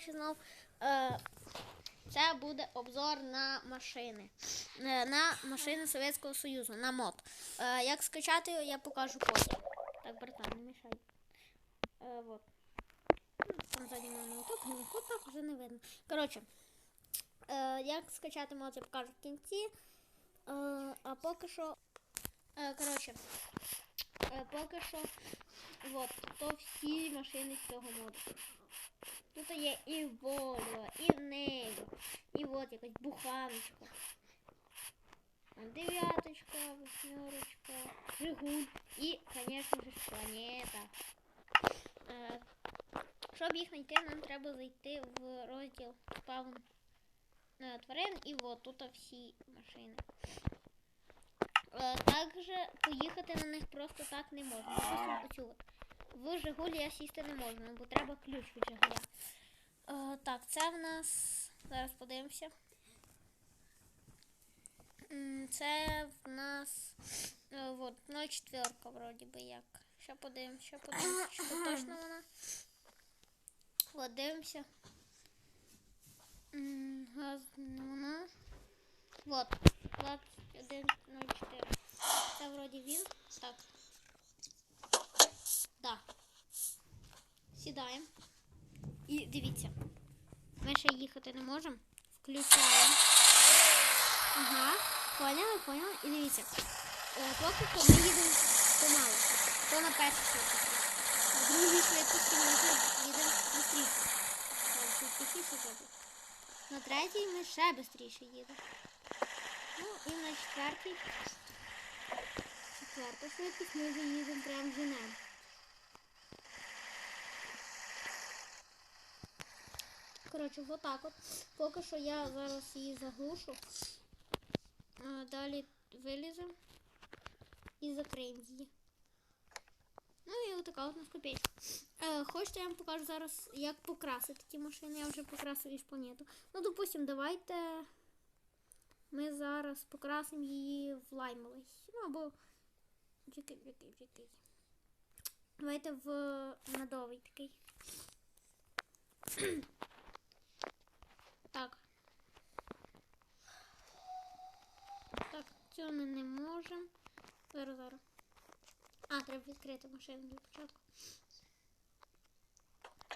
коротше. Е, це буде обзор на машини. Е, на машини Совєтського Союзу, на мод. Е, як скачати я покажу потім. Так, братан, не мішай. Е, вот. Там ззаді мене отак, ну, вже не видно. Коротше, е, як скачати мод, я покажу в кінці. Е, а поки що. Е, коротше, е, поки що. Вот, то всі машини з цього моду. Є і Volvo, і Neo, і от якась буханочка. Дев'яточка, восьмерочка, Жигуль і, звісно ж, планета. Е, щоб їх знайти, нам треба зайти в розділ спавн е, тварин і от тут всі машини. Е, Також поїхати на них просто так не можна. Допустим, оцю от. В Жигулі я сісти не можу, ну, бо треба ключ від Жигуля. Е, так, це в нас. Зараз подивимося. Це в нас. Е, от, 0,4 вроді би як. Ще подивимося, ще подивимося, то точно вона. От, дивимося. Вона. Вот, 21.04. Це вроді він. Так. Да. Сідаємо. Дивіться. Ми ще їхати не можемо. Включаємо. Ага. Поняли, поняли? І дивіться. Е, Поки що ми їдемо помалу. То на першій швидкості. На другій швидкості ми вже їдемо швидше. Швидкості зробити. На третій ми ще швидше їдемо. Ну і на четвертій. Четверта швидкість ми вже їдемо прямо женемо. Коротше, отак от. Поки що я зараз її заглушу. А, далі виліземо і закриємо її. Ну і отака от нас копійка. Е, хочете, я вам покажу зараз, як покрасити ті машини. Я вже покрасив із планету. Ну, допустим, давайте ми зараз покрасимо її в лаймовий. Ну або який, який, який. Давайте в медовий такий. Так. Так, цього ми не можемо. Зараз, зараз. А, треба відкрити машину для початку.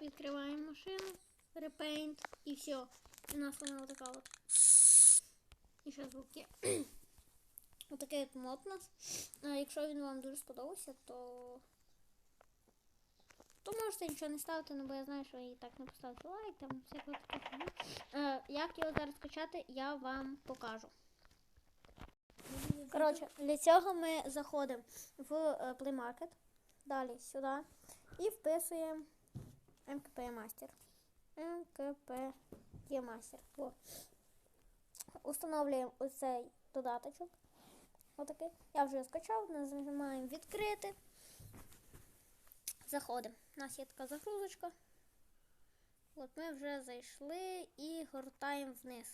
Відкриваємо машину, репейнт і все. І у нас вона отака от. І ще звук є. Отакий от мод у нас. А якщо він вам дуже сподобався, то. То можете нічого не ставити, ну бо я знаю, що і так не поставити лайк, там всяке таке. Як його зараз скачати, я вам покажу. Коротше, для цього ми заходимо в е, Play Market, далі сюди і вписуємо МКП Master. МКП. Во. Установлюємо оцей додаточок. Отакий. Я вже скачав, нажимаємо відкрити. Заходимо. У нас є така загрузочка. От ми вже зайшли і гортаємо вниз.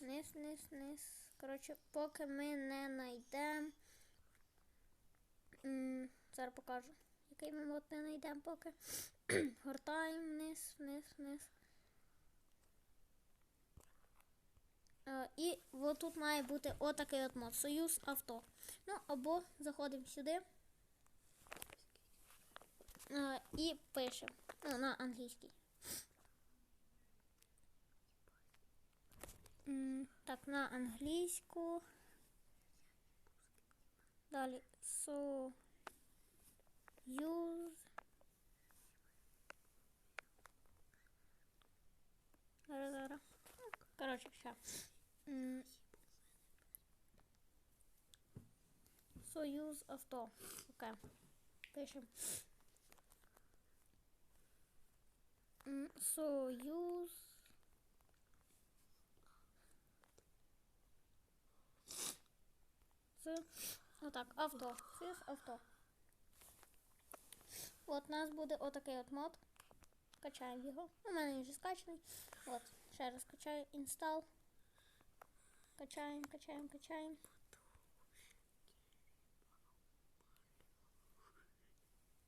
Вниз, вниз, вниз. Коротше, поки ми не знайдемо. Зараз покажу. Який ми мод не знайдемо поки. Гортаємо вниз, вниз, вниз. Е, І от тут має бути отакий от мод. Союз авто. Ну, або заходимо сюди. Е, І пишемо. Ну, на англійський. Так, на англійську. Далі Союз. Зараз, зараз. Ну, Коротше, все. Союз авто. Окей. Пишемо. Союз. З отак, авто. Союз авто. От у нас буде отакий от мод. Качаємо його. У мене він вже скачаний. От, ще раз качаю інстал. Качаємо, качаємо, качаємо.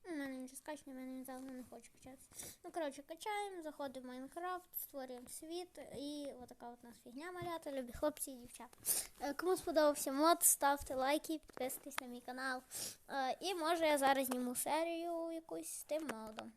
У мене він вже мене завжди не хоче качатися. Ну, коротше, качаємо, заходимо в Майнкрафт, створюємо світ і отака от нас фігня малята, любі хлопці і дівчата. Е, Кому сподобався мод, ставте лайки, підписуйтесь на мій канал. Е, І може я зараз зніму серію якусь з тим модом.